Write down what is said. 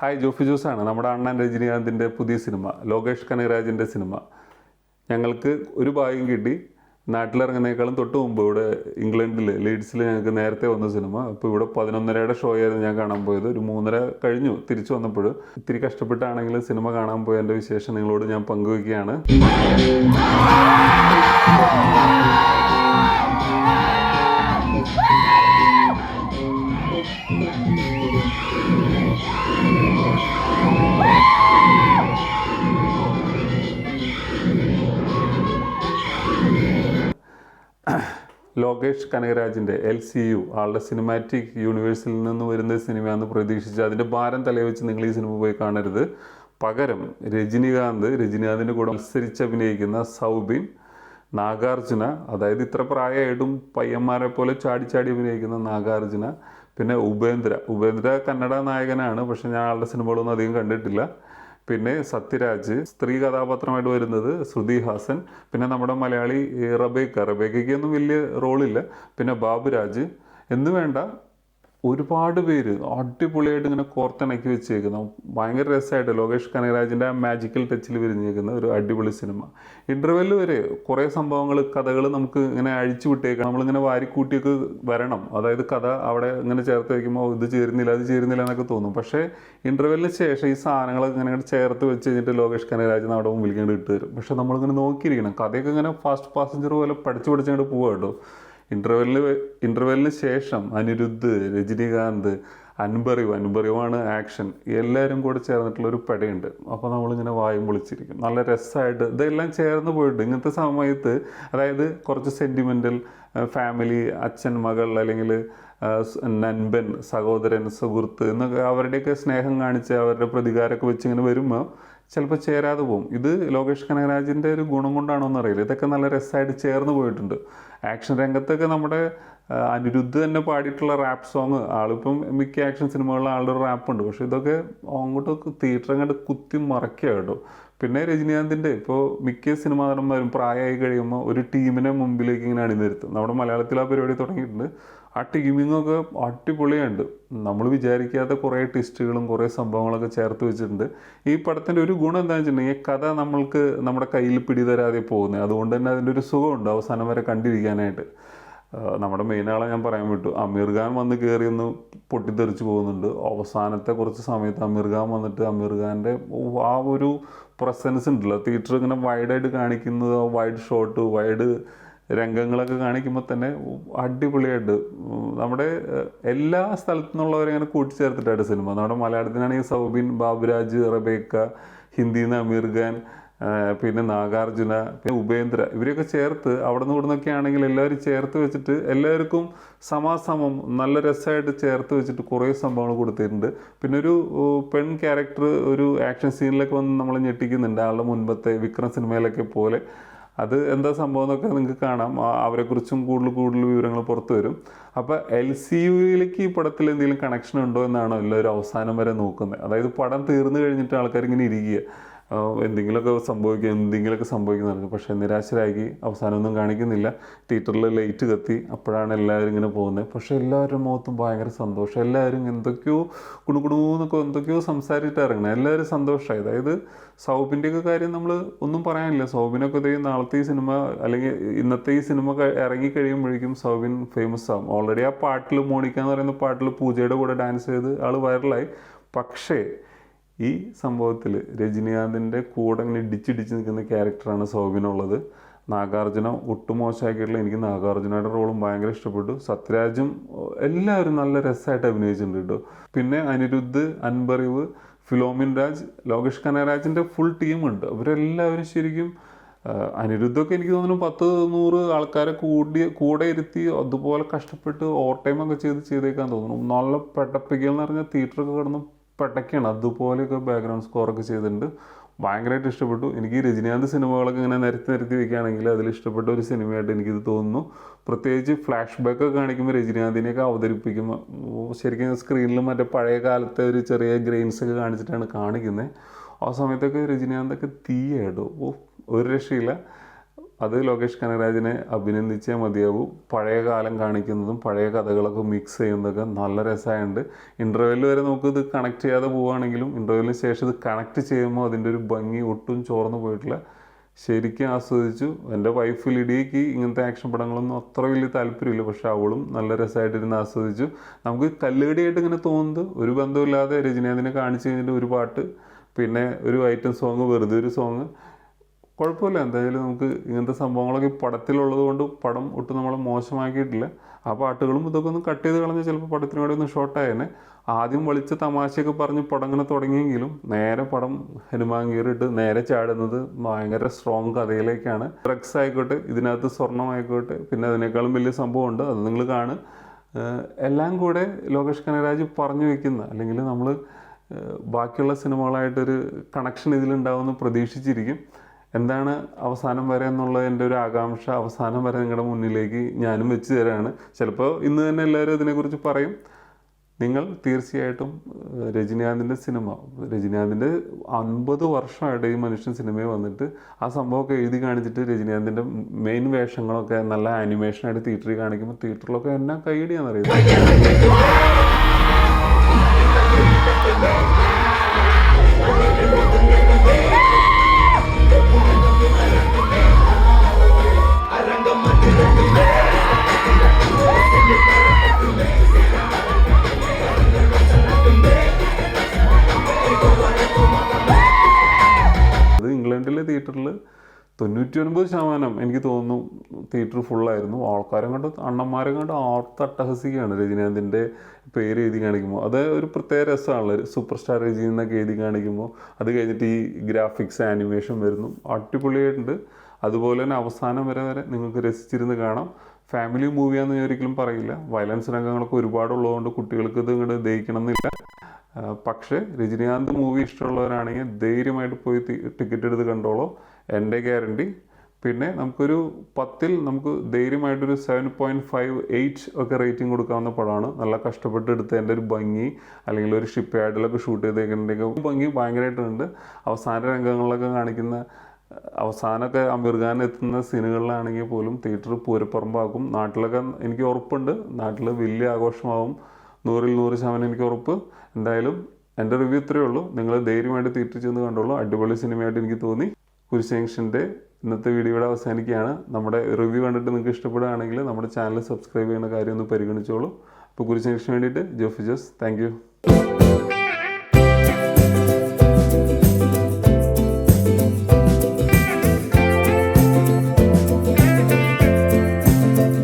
Hi Jofi ജോസാണ്. നമ്മുടെ അണ്ണൻ രജനീകാന്തിന്റെ പുതിയ cinema Lokesh കനകരാജിന്റെ cinema. ഞങ്ങൾക്ക് ഒരു ഭാഗ്യം കിട്ടി. നാട്ടിലിറങ്ങുന്നേക്കാളും തൊട്ട് മുമ്പ് ഇവിടെ ഇംഗ്ലണ്ടിൽ ലീഡ്സിൽ ഞങ്ങൾക്ക് നേരത്തെ വന്ന സിനിമ. അപ്പോൾ ഇവിടെ പതിനൊന്നരയുടെ ഷോ ആയിരുന്നു ഞാൻ കാണാൻ പോയത്. ഒരു മൂന്നര കഴിഞ്ഞു തിരിച്ചു വന്നപ്പോൾ ഇത്തിരി കഷ്ടപ്പെട്ടാണെങ്കിലും സിനിമ കാണാൻ പോയ എന്റെ വിശേഷം നിങ്ങളോട് ഞാൻ പങ്കുവയ്ക്കുകയാണ്. ലോകേഷ് കനകരാജിന്റെ എൽ സി യു ആളുടെ സിനിമാറ്റിക് യൂണിവേഴ്സിൽ നിന്ന് വരുന്ന സിനിമയാണെന്ന് പ്രതീക്ഷിച്ച് അതിന്റെ ഭാരം തലവെച്ച് നിങ്ങൾ ഈ സിനിമ പോയി കാണരുത്. പകരം രജനികാന്ത് രജനികാന്തിന്റെ കൂടെ മത്സരിച്ച് അഭിനയിക്കുന്ന സൗബിൻ നാഗാർജുന അതായത് ഇത്ര പ്രായമായിട്ടും പയ്യന്മാരെ പോലെ ചാടി ചാടി അഭിനയിക്കുന്ന നാഗാർജുന പിന്നെ ഉപേന്ദ്ര. ഉപേന്ദ്ര കന്നഡ നായകനാണ് പക്ഷെ ഞാൻ ആളുടെ സിനിമകളൊന്നും അധികം കണ്ടിട്ടില്ല. പിന്നെ സത്യരാജ് സ്ത്രീ കഥാപാത്രമായിട്ട് വരുന്നത് ശ്രുതി ഹാസൻ പിന്നെ നമ്മുടെ മലയാളി റബേക്ക. റബേക്ക റബേക്കയ്ക്കൊന്നും വലിയ റോളില്ല പിന്നെ ബാബുരാജ്. എന്ന് വേണ്ട ഒരുപാട് പേര് അടിപൊളിയായിട്ട് ഇങ്ങനെ കോർത്തിണക്കി വെച്ചേക്കുന്നു. ഭയങ്കര രസമായിട്ട് ലോകേഷ് കനകരാജിന്റെ ആ മാജിക്കൽ ടച്ചിൽ വിരിഞ്ഞേക്കുന്ന ഒരു അടിപൊളി സിനിമ ഇന്റർവെല്ലിൽ വരെ കുറേ സംഭവങ്ങൾ കഥകൾ നമുക്ക് ഇങ്ങനെ അഴിച്ചു വിട്ടേക്കാം നമ്മളിങ്ങനെ വാരിക്കൂട്ടിയൊക്കെ വരണം. അതായത് കഥ അവിടെ ഇങ്ങനെ ചേർത്ത് വയ്ക്കുമ്പോൾ ഇത് ചേരുന്നില്ല അത് ചേരുന്നില്ല എന്നൊക്കെ തോന്നും. പക്ഷേ ഇന്റർവെല്ലിന് ശേഷം ഈ സാധനങ്ങളൊക്കെ ഇങ്ങനെ ചേർത്ത് വെച്ച് കഴിഞ്ഞിട്ട് ലോകേഷ് കനകരാജ് നമ്മുടെ മുമ്പിൽ ഇങ്ങനെ ഇട്ട് തരും. പക്ഷെ നമ്മളിങ്ങനെ നോക്കിയിരിക്കണം. കഥയൊക്കെ ഇങ്ങനെ ഫാസ്റ്റ് പാസഞ്ചർ പോലെ പഠിച്ചു പഠിച്ചങ്ങോട്ട് പോവാ ഇന്റർവെല്ലിന് ഇന്റർവെല്ലിന് ശേഷം അനിരുദ്ധ് രജനീകാന്ത് അൻപറിവ് അൻപറിവാണ് ആക്ഷൻ എല്ലാവരും കൂടെ ചേർന്നിട്ടുള്ള ഒരു പടയുണ്ട്. അപ്പോൾ നമ്മളിങ്ങനെ വായും പൊളിച്ചിരിക്കും. നല്ല രസമായിട്ട് ഇതെല്ലാം ചേർന്ന് പോയിട്ട് ഇങ്ങനത്തെ സമയത്ത് അതായത് കുറച്ച് സെന്റിമെന്റൽ ഫാമിലി അച്ഛൻ മകൾ അല്ലെങ്കിൽ നൻപൻ സഹോദരൻ സുഹൃത്ത് എന്നൊക്കെ അവരുടെയൊക്കെ സ്നേഹം കാണിച്ച് അവരുടെ പ്രതികാരമൊക്കെ വെച്ച് ഇങ്ങനെ വരുമ്പോൾ ചിലപ്പോൾ ചേരാതെ പോകും. ഇത് ലോകേഷ് കനകരാജിന്റെ ഒരു ഗുണം കൊണ്ടാണോ എന്നറിയില്ല. ഇതൊക്കെ നല്ല രസമായിട്ട് ചേർന്ന് പോയിട്ടുണ്ട്. ആക്ഷൻ രംഗത്തൊക്കെ നമ്മുടെ അനിരുദ്ധ് തന്നെ പാടിയിട്ടുള്ള റാപ്പ് സോങ് ആളിപ്പം മിക്ക ആക്ഷൻ സിനിമകളിലും ആളുടെ ഒരു റാപ്പ് ഉണ്ട്. പക്ഷെ ഇതൊക്കെ അങ്ങോട്ട് തിയേറ്റർ അങ്ങോട്ട് കുത്തി മറക്കുക കേട്ടോ. പിന്നെ രജനീകാന്തിന്റെ ഇപ്പോൾ മിക്ക സിനിമാ നടന്മാരും പ്രായമായി കഴിയുമ്പോൾ ഒരു ടീമിനെ മുമ്പിലേക്ക് ഇങ്ങനെ അണിനിരുത്തും. നമ്മുടെ മലയാളത്തിൽ ആ പരിപാടി തുടങ്ങിയിട്ടുണ്ട്. ആ ടീമിങ്ങൊക്കെ അടിപൊളിയുണ്ട്. നമ്മൾ വിചാരിക്കാത്ത കുറേ ട്വിസ്റ്റുകളും കുറേ സംഭവങ്ങളൊക്കെ ചേർത്ത് വെച്ചിട്ടുണ്ട്. ഈ പടത്തിന്റെ ഒരു ഗുണം എന്താണെന്ന് വെച്ചിട്ടുണ്ടെങ്കിൽ കഥ നമ്മൾക്ക് നമ്മുടെ കയ്യിൽ പിടിതരാതെ പോകുന്നത്. അതുകൊണ്ട് തന്നെ അതിന്റെ ഒരു സുഖമുണ്ട് അവസാനം വരെ കണ്ടിരിക്കാനായിട്ട്. നമ്മുടെ മെയിൻ ആളെ ഞാൻ പറയാൻ വിട്ടു. അമീർ ഖാൻ വന്ന് കയറിയൊന്ന് പൊട്ടിത്തെറിച്ച് പോകുന്നുണ്ട്. അവസാനത്തെ കുറച്ച് സമയത്ത് അമീർ ഖാൻ വന്നിട്ട് അമീർ ഖാന്റെ ആ ഒരു പ്രസൻസ് ഉണ്ടല്ലോ. തിയേറ്റർ ഇങ്ങനെ വൈഡായിട്ട് കാണിക്കുന്നത് വൈഡ് ഷോട്ട് വൈഡ് രംഗങ്ങളൊക്കെ കാണിക്കുമ്പോൾ തന്നെ അടിപൊളിയായിട്ട് നമ്മുടെ എല്ലാ സ്ഥലത്തു നിന്നുള്ളവരെങ്ങനെ കൂട്ടിച്ചേർത്തിട്ടാണ് സിനിമ. നമ്മുടെ മലയാളത്തിനാണെങ്കിൽ സൗബിൻ ബാബുരാജ് റബേക്ക ഹിന്ദിയിൽ നിന്ന് അമീർ ഖാൻ പിന്നെ നാഗാർജുന പിന്നെ ഉപേന്ദ്ര ഇവരെയൊക്കെ ചേർത്ത് അവിടെ നിന്ന് ഇവിടെ നിന്നൊക്കെ ആണെങ്കിൽ എല്ലാവരും ചേർത്ത് വെച്ചിട്ട് എല്ലാവർക്കും സമാസമം നല്ല രസമായിട്ട് ചേർത്ത് വെച്ചിട്ട് കുറേ സംഭവങ്ങൾ കൊടുത്തിട്ടുണ്ട്. പിന്നെ ഒരു പെൺ ക്യാരക്ടർ ഒരു ആക്ഷൻ സീനിലൊക്കെ വന്ന് നമ്മളെ ഞെട്ടിക്കുന്നുണ്ട്. ആളുടെ മുൻപത്തെ വിക്രം സിനിമയിലൊക്കെ പോലെ. അത് എന്താ സംഭവം എന്നൊക്കെ നിങ്ങൾക്ക് കാണാം. അവരെക്കുറിച്ചും കൂടുതൽ കൂടുതൽ വിവരങ്ങൾ പുറത്തു വരും. അപ്പോൾ എൽ സി യുയിലേക്ക് ഈ പടത്തിൽ എന്തെങ്കിലും കണക്ഷൻ ഉണ്ടോ എന്നാണ് എല്ലാവരും അവസാനം വരെ നോക്കുന്നത്. അതായത് പടം തീർന്നു കഴിഞ്ഞിട്ട് ആൾക്കാർ ഇങ്ങനെ ഇരിക്കുക. എന്തെങ്കിലുമൊക്കെ സംഭവിക്കും എന്തെങ്കിലുമൊക്കെ സംഭവിക്കുന്നുണ്ട് പക്ഷേ നിരാശരാക്കി അവസാനമൊന്നും കാണിക്കുന്നില്ല. തിയേറ്ററിൽ ലൈറ്റ് കത്തി അപ്പോഴാണ് എല്ലാവരും ഇങ്ങനെ പോകുന്നത്. പക്ഷേ എല്ലാവരുടെ മുഖത്തും ഭയങ്കര സന്തോഷം. എല്ലാവരും എന്തൊക്കെയോ കുണുകുണൂന്നൊക്കെ എന്തൊക്കെയോ സംസാരിച്ചിട്ട് ഇറങ്ങണം എല്ലാവരും സന്തോഷമായി. അതായത് സൗബിന്റെയൊക്കെ കാര്യം നമ്മൾ ഒന്നും പറയാനില്ല. സൗബിനൊക്കെ ഇതേ നാളത്തെ ഈ സിനിമ അല്ലെങ്കിൽ ഇന്നത്തെ ഈ സിനിമ ഇറങ്ങി കഴിയുമ്പോഴേക്കും സൗബിൻ ഫേമസ് ആകും ഓൾറെഡി ആ പാട്ടിൽ മോണിക്ക എന്ന് പറയുന്ന പാട്ടിൽ പൂജയുടെ കൂടെ ഡാൻസ് ചെയ്ത് ആൾ വൈറലായി പക്ഷേ ഈ സംഭവത്തിൽ രജനീകാന്തിന്റെ കൂടെ ഇങ്ങനെ ഇടിച്ചിടിച്ച് നിൽക്കുന്ന ക്യാരക്ടറാണ് സൗബിനുള്ളത് നാഗാർജുന ഒട്ടും മോശമാക്കിയിട്ടുള്ള എനിക്ക് നാഗാർജുനയുടെ റോളും ഭയങ്കര ഇഷ്ടപ്പെട്ടു. സത്യരാജും എല്ലാവരും നല്ല രസമായിട്ട് അഭിനയിച്ചിട്ടുണ്ട് കേട്ടോ. പിന്നെ അനിരുദ്ധ് അൻബറിവ് ഫിലോമിൻ രാജ് ലോകേഷ് കനരാജിന്റെ ഫുൾ ടീമുണ്ട് അവരെല്ലാവരും ശരിക്കും അനിരുദ്ധൊക്കെ എനിക്ക് തോന്നുന്നു പത്ത് നൂറ് ആൾക്കാരെ കൂടി കൂടെ ഇരുത്തി അതുപോലെ കഷ്ടപ്പെട്ട് ഓവർ ഒക്കെ ചെയ്ത് ചെയ്തേക്കാൻ തോന്നുന്നു. നല്ല പെട്ടപ്പിക്കൽ എന്ന് പറഞ്ഞാൽ തിയേറ്ററൊക്കെ കിടന്ന് പെട്ടയ്ക്കാണ് അതുപോലെയൊക്കെ ബാക്ക്ഗ്രൗണ്ട് സ്കോറൊക്കെ ചെയ്തിട്ടുണ്ട്. ഭയങ്കരമായിട്ട് ഇഷ്ടപ്പെട്ടു. എനിക്ക് രജനീകാന്ത് സിനിമകളൊക്കെ ഇങ്ങനെ നിരത്തി നിരത്തി വെക്കുകയാണെങ്കിൽ അതിൽ ഇഷ്ടപ്പെട്ട ഒരു സിനിമയായിട്ട് എനിക്കിത് തോന്നുന്നു. പ്രത്യേകിച്ച് ഫ്ലാഷ് ബാക്ക് കാണിക്കുമ്പോൾ രജനീകാന്തിനെയൊക്കെ അവതരിപ്പിക്കുമ്പോൾ ശരിക്കും സ്ക്രീനിൽ മറ്റേ പഴയ കാലത്തെ ഒരു ചെറിയ ഗ്രെയിൻസ് ഒക്കെ കാണിച്ചിട്ടാണ് കാണിക്കുന്നത് ആ സമയത്തൊക്കെ രജനീകാന്തൊക്കെ തീയായിട്ടോ? ഓ ഒരു രക്ഷയില്ല. അത് ലോകേഷ് കനകരാജിനെ അഭിനന്ദിച്ചേ മതിയാവൂ. പഴയ കാലം കാണിക്കുന്നതും പഴയ കഥകളൊക്കെ മിക്സ് ചെയ്യുന്നതൊക്കെ നല്ല രസമായുണ്ട് ഇന്റർവെല്ലിൽ വരെ നമുക്ക് ഇത് കണക്ട് ചെയ്യാതെ പോവുകയാണെങ്കിലും ഇന്റർവെല്ലിന് ശേഷം ഇത് കണക്ട് ചെയ്യുമ്പോൾ അതിന്റെ ഒരു ഭംഗി ഒട്ടും ചോർന്നു പോയിട്ടില്ല. ശരിക്കും ആസ്വദിച്ചു. എന്റെ വൈഫ് ലിഡിയയ്ക്ക് ഇങ്ങനത്തെ ആക്ഷൻ പടങ്ങളൊന്നും അത്ര വലിയ താല്പര്യമില്ല പക്ഷെ അവളും നല്ല രസമായിട്ടിരുന്ന് ആസ്വദിച്ചു. നമുക്ക് കല്ലുകടിയായിട്ട് ഇങ്ങനെ തോന്നുന്നത് ഒരു ബന്ധമില്ലാതെ രജനീകാന്തിനെ കാണിച്ചു കഴിഞ്ഞിട്ട് ഒരു പാട്ട് പിന്നെ ഒരു ഐറ്റം സോങ് വെറുതെ ഒരു സോങ് കുഴപ്പമില്ല. എന്തായാലും നമുക്ക് ഇങ്ങനത്തെ സംഭവങ്ങളൊക്കെ പടത്തിലുള്ളത് കൊണ്ട് പടം ഒട്ടും നമ്മളെ മോശമാക്കിയിട്ടില്ല. ആ പാട്ടുകളും ഇതൊക്കെ ഒന്ന് കട്ട് ചെയ്ത് കളഞ്ഞാൽ ചിലപ്പോൾ പടത്തിന് വേണ്ടി ഒന്ന് ഷോർട്ടായേനെ ആദ്യം വിളിച്ച തമാശയൊക്കെ പറഞ്ഞ് പടം ഇങ്ങനെ തുടങ്ങിയെങ്കിലും നേരെ പടം ഹനുമാൻ കീറിയിട്ട് നേരെ ചാടുന്നത് ഭയങ്കര സ്ട്രോങ് കഥയിലേക്കാണ്. ഡ്രഗ്സ് ആയിക്കോട്ടെ ഇതിനകത്ത് സ്വർണമായിക്കോട്ടെ പിന്നെ അതിനേക്കാളും വലിയ സംഭവമുണ്ട്. അത് നിങ്ങൾ കാണും എല്ലാം കൂടെ ലോകേഷ് കനരാജ് പറഞ്ഞു വെക്കുന്ന അല്ലെങ്കിൽ നമ്മൾ ബാക്കിയുള്ള സിനിമകളായിട്ടൊരു കണക്ഷൻ ഇതിലുണ്ടാവുമെന്ന് പ്രതീക്ഷിച്ചിരിക്കും. എന്താണ് അവസാനം വരെ എന്നുള്ള എന്റെ ഒരു ആകാംക്ഷ അവസാനം വരെ നിങ്ങളുടെ മുന്നിലേക്ക് ഞാനും വെച്ച് തരാണ്. ചിലപ്പോൾ ഇന്ന് തന്നെ എല്ലാവരും ഇതിനെക്കുറിച്ച് പറയും. നിങ്ങൾ തീർച്ചയായിട്ടും രജനീകാന്തിന്റെ സിനിമ രജനീകാന്തിന്റെ അൻപത് വർഷമായിട്ട് ഈ മനുഷ്യൻ സിനിമയിൽ വന്നിട്ട് ആ സംഭവമൊക്കെ എഴുതി കാണിച്ചിട്ട് രജനീകാന്തിന്റെ മെയിൻ വേഷങ്ങളൊക്കെ നല്ല ആനിമേഷനായിട്ട് തിയേറ്ററിൽ കാണിക്കുമ്പോൾ തിയേറ്ററിലൊക്കെ എന്നാ കൈയടിയാണെന്നറിയാം തൊണ്ണൂറ്റി ഒൻപത് ശതമാനം എനിക്ക് തോന്നുന്നു തിയേറ്റർ ഫുള്ളായിരുന്നു. ആൾക്കാരെ കണ്ട് അണ്ണന്മാരെ കണ്ട് ആർത്തട്ടഹസിക്കുകയാണ് രജനീകാന്തിന്റെ പേര് എഴുതി കാണിക്കുമ്പോൾ. അത് ഒരു പ്രത്യേക രസമാണല്ലോ. സൂപ്പർ സ്റ്റാർ രജനി എന്നൊക്കെ എഴുതി കാണിക്കുമ്പോൾ അത് കഴിഞ്ഞിട്ട് ഈ ഗ്രാഫിക്സ് ആനിമേഷൻ വരുന്നു. അടിപൊളിയായിട്ടുണ്ട്. അതുപോലെ തന്നെ അവസാനം വരെ വരെ നിങ്ങൾക്ക് രസിച്ചിരുന്ന് കാണാം. ഫാമിലി മൂവിയാന്ന് ഞാൻ ഒരിക്കലും പറയില്ല. വയലൻസ് രംഗങ്ങളൊക്കെ ഒരുപാടുള്ളതുകൊണ്ട് കുട്ടികൾക്ക് ഇത് ഇങ്ങോട്ട് ദഹിക്കണം എന്നില്ല പക്ഷേ രജനീകാന്ത് മൂവി ഇഷ്ടമുള്ളവരാണെങ്കിൽ ധൈര്യമായിട്ട് പോയി ടിക്കറ്റ് എടുത്ത് കണ്ടോളൂ. എന്റെ ഗ്യാരണ്ടി. പിന്നെ നമുക്കൊരു പത്തിൽ നമുക്ക് ധൈര്യമായിട്ടൊരു സെവൻ പോയിന്റ് ഫൈവ് എയ്റ്റ് ഒക്കെ റേറ്റിംഗ് കൊടുക്കാവുന്ന പടമാണ്. നല്ല കഷ്ടപ്പെട്ട് എടുത്തതിന്റെ ഒരു ഭംഗി അല്ലെങ്കിൽ ഒരു ഷിപ്പ് യാർഡിലൊക്കെ ഷൂട്ട് ചെയ്തേക്കുന്നതിന്റെയൊക്കെ ഭംഗി ഭയങ്കരമായിട്ടുണ്ട് അവസാന രംഗങ്ങളിലൊക്കെ കാണിക്കുന്ന അവസാനമൊക്കെ അമീർ ഖാൻ എത്തുന്ന സീനുകളിലാണെങ്കിൽ പോലും തിയേറ്റർ പൂരപ്പറമ്പാക്കും. നാട്ടിലൊക്കെ എനിക്ക് ഉറപ്പുണ്ട്. നാട്ടിൽ വലിയ ആഘോഷമാവും. നൂറിൽ നൂറ് ശതമാനം എനിക്ക് ഉറപ്പ്. എന്തായാലും എന്റെ റിവ്യൂ ഇത്രയേ ഉള്ളൂ. നിങ്ങൾ ധൈര്യമായിട്ട് തിയേറ്ററിൽ ചെന്ന് കണ്ടോളൂ. അടിപൊളി സിനിമയായിട്ട് എനിക്ക് തോന്നി. കുരിശ് ജംഗ്ഷന്റെ ഇന്നത്തെ വീഡിയോ ഇവിടെ അവസാനിക്കുകയാണ്. നമ്മുടെ റിവ്യൂ കണ്ടിട്ട് നിങ്ങൾക്ക് ഇഷ്ടപ്പെടുകയാണെങ്കിൽ നമ്മുടെ ചാനൽ സബ്സ്ക്രൈബ് ചെയ്യുന്ന കാര്യം ഒന്ന് പരിഗണിച്ചോളൂ. അപ്പോൾ കുരിശ് ജംഗ്ഷന് വേണ്ടിയിട്ട് ജോഫി ജോസ് താങ്ക്